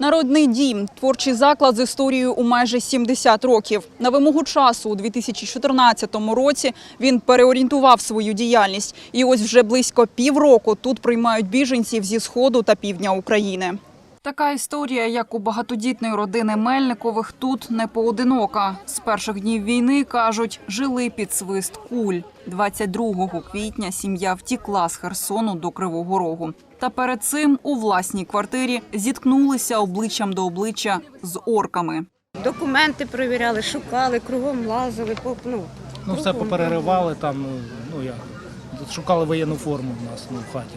Народний дім творчий заклад з історією у майже 70 років. На вимогу часу у 2014 році він переорієнтував свою діяльність. І ось вже близько півроку тут приймають біженців зі сходу та півдня України. Така історія, як у багатодітної родини Мельникових, тут не поодинока. З перших днів війни кажуть, жили під свист куль. 22 квітня сім'я втікла з Херсону до Кривого Рогу. Та перед цим у власній квартирі зіткнулися обличчям до обличчя з орками. Документи перевіряли, шукали, кругом лазили, по- ну, Ну, все попереривали там, ну, ну як, шукали воєнну форму в нас ну, в хаті.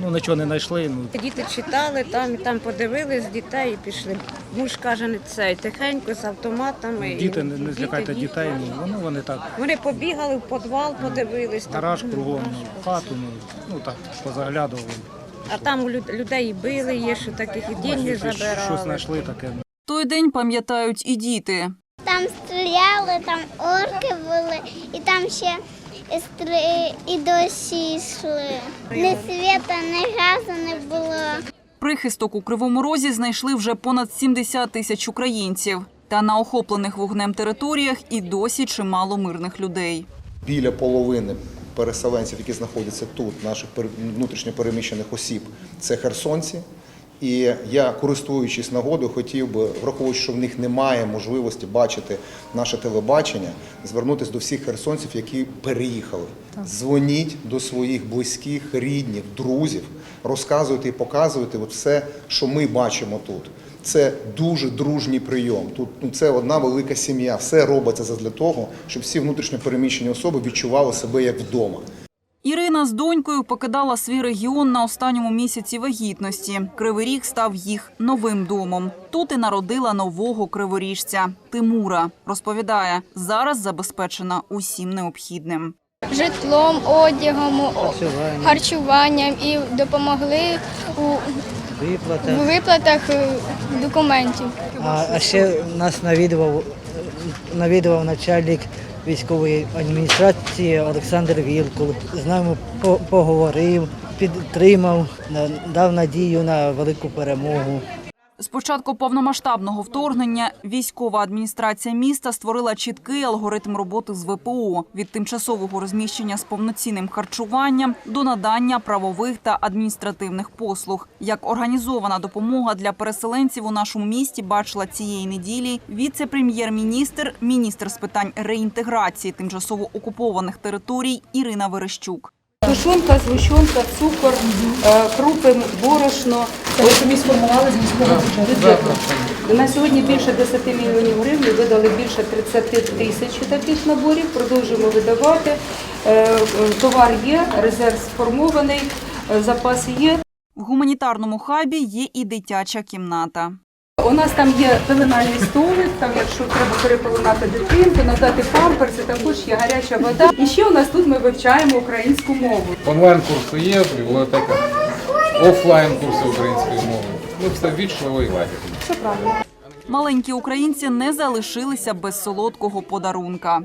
Ну, нічого не знайшли. Ну, Діти читали там і там подивились дітей і пішли. Муж каже, не цей, тихенько з автоматами. і діти, не, не злякайте дітей, ну, ну вони так, Вони побігали в підвал, подивились. там. кругом, ну, в хату, ну, ну так, позаглядували. А там людей били, є, що таких і деньги Щось- забирали. Щось знайшли таке. ну. Той день пам'ятають і діти. Там стріляли, там орки були, і там ще і, і досі йшли. Ні світа, ні газу не було. Прихисток у Кривому Розі знайшли вже понад 70 тисяч українців. Та на охоплених вогнем територіях і досі чимало мирних людей. біля половини переселенців, які знаходяться тут, наших пер- внутрішньо переміщених осіб, це херсонці. І я, користуючись нагодою, хотів би, враховуючи, що в них немає можливості бачити наше телебачення, звернутися до всіх херсонців, які переїхали. Дзвоніть до своїх близьких, рідних, друзів, розказуйте і показуйте от все, що ми бачимо тут. Це дуже дружній прийом. Тут ну, це одна велика сім'я. Все робиться для того, щоб всі внутрішньо переміщені особи відчували себе як вдома. Ірина з донькою покидала свій регіон на останньому місяці вагітності. Кривий Ріг став їх новим домом. Тут і народила нового криворіжця Тимура. Розповідає, зараз забезпечена усім необхідним. житлом, одягом, харчуванням і допомогли у Виплата. в виплатах е, документів. А, а ще нас навідував, навідував начальник військової адміністрації Олександр Вілкул. З нами поговорив, підтримав, дав надію на велику перемогу. З початку повномасштабного вторгнення військова адміністрація міста створила чіткий алгоритм роботи з ВПО від тимчасового розміщення з повноцінним харчуванням до надання правових та адміністративних послуг. Як організована допомога для переселенців у нашому місті бачила цієї неділі віце-прем'єр-міністр, міністр з питань реінтеграції тимчасово окупованих територій Ірина Верещук. Тушонка, згущенка, цукор, е, крупи, борошно. Це самі сформували з міського бюджету. На сьогодні більше 10 мільйонів гривень видали більше 30 тисяч таких наборів. Продовжуємо видавати. Е, е, Товар є, резерв сформований, е, запас є. В гуманітарному хабі є і дитяча кімната. У нас там є пеленальний столик, там якщо треба перепеленати дитинку, надати памперси, також є гаряча вода. І ще у нас тут ми вивчаємо українську мову. Онлайн-курси є в бібліотеках, офлайн-курси української мови. Ну, все вічливо і лагідно. Маленькі українці не залишилися без солодкого подарунка.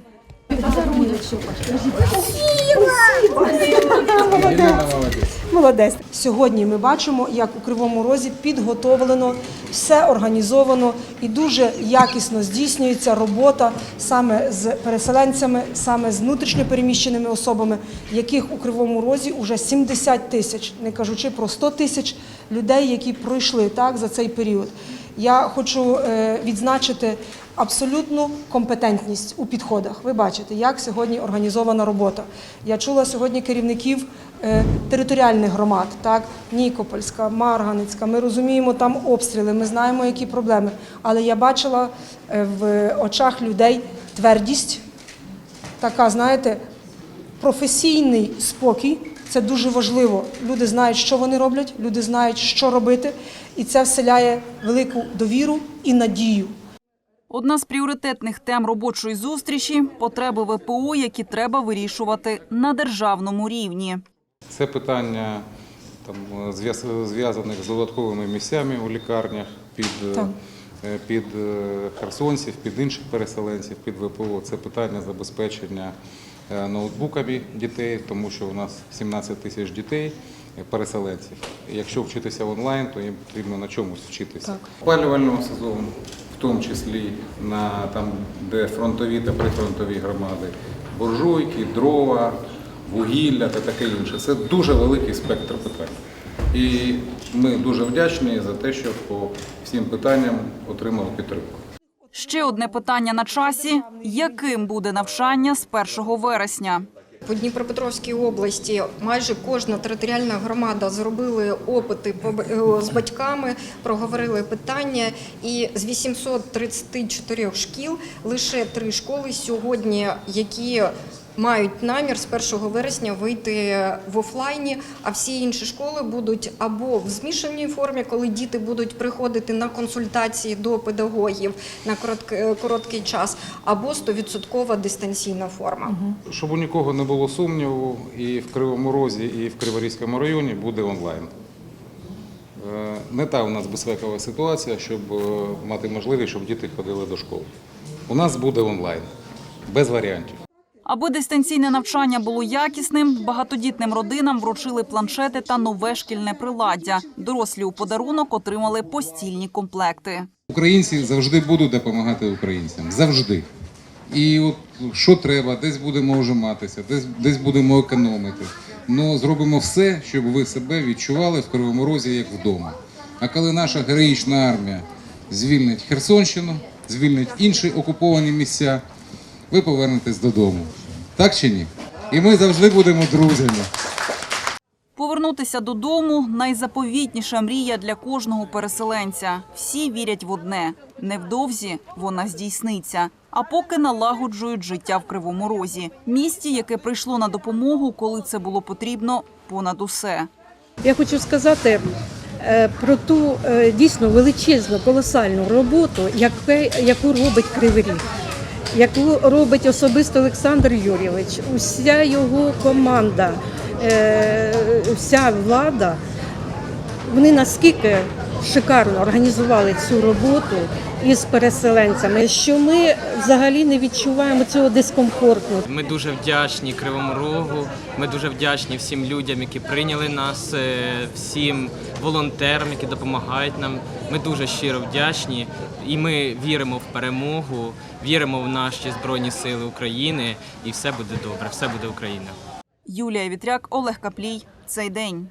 Молодець. Сьогодні ми бачимо, як у Кривому Розі підготовлено, все організовано і дуже якісно здійснюється робота саме з переселенцями, саме з внутрішньо переміщеними особами, яких у Кривому Розі вже 70 тисяч, не кажучи про 100 тисяч людей, які пройшли так за цей період. Я хочу е, відзначити абсолютну компетентність у підходах. Ви бачите, як сьогодні організована робота. Я чула сьогодні керівників е, територіальних громад, так Нікопольська, Марганицька. Ми розуміємо там обстріли, ми знаємо, які проблеми. Але я бачила е, в очах людей твердість, така, знаєте, професійний спокій. Це дуже важливо. Люди знають, що вони роблять, люди знають, що робити, і це вселяє велику довіру і надію. Одна з пріоритетних тем робочої зустрічі потреби ВПО, які треба вирішувати на державному рівні. Це питання там, зв'яз- зв'язаних з додатковими місцями у лікарнях під, Так. е, під е, херсонців, під інших переселенців, під ВПО. Це питання забезпечення е, ноутбуками дітей, тому що у нас 17 тисяч дітей, переселенців. Якщо вчитися онлайн, то їм потрібно на чомусь вчитися. Опалювального сезону, в тому числі на там, де фронтові та прифронтові громади, буржуйки, дрова, вугілля та таке інше. Це дуже великий спектр питань. І ми дуже вдячні за те, що по всім питанням отримали підтримку. Ще одне питання на часі: яким буде навчання з 1 вересня? По Дніпропетровській області майже кожна територіальна громада зробили опити е, з батьками, проговорили питання. І з 834 шкіл лише три школи сьогодні, які мають намір з 1 вересня вийти в офлайні, а всі інші школи будуть або в змішаній формі, коли діти будуть приходити на консультації до педагогів на короткий час, або 100% дистанційна форма. Щоб у нікого не було сумніву, і в Кривому Розі, і в Криворізькому районі буде онлайн. Не та у нас безпекова ситуація, щоб е, мати можливість, щоб діти ходили до школи. У нас буде онлайн, без варіантів. Аби дистанційне навчання було якісним, багатодітним родинам вручили планшети та нове шкільне приладдя. Дорослі у подарунок отримали постільні комплекти. Українці завжди будуть допомагати українцям. Завжди. І от що треба, десь будемо ужиматися, десь, десь будемо економити. Ну зробимо все, щоб ви себе відчували в Кривому Розі як вдома. А коли наша героїчна армія звільнить Херсонщину, звільнить інші окуповані місця, ви повернетесь додому. Так чи ні? І ми завжди будемо друзями. Повернутися додому найзаповітніша мрія для кожного переселенця. Всі вірять в одне: невдовзі вона здійсниться. А поки налагоджують життя в Кривому Розі, місті, яке прийшло на допомогу, коли це було потрібно, понад усе. Я хочу сказати е, про ту е, дійсно величезну, колосальну роботу, яку робить Кривий Ріг, яку робить особисто Олександр Юрійович, уся його команда, е, вся влада. Вони наскільки шикарно організували цю роботу із переселенцями, що ми взагалі не відчуваємо цього дискомфорту. Ми дуже вдячні Кривому Рогу. Ми дуже вдячні всім людям, які прийняли нас, е, всім волонтерам, які допомагають нам. Ми дуже щиро вдячні, і ми віримо в перемогу, віримо в наші збройні сили України, і все буде добре, все буде Україна. Юлія Вітряк, Олег Каплій. Цей день.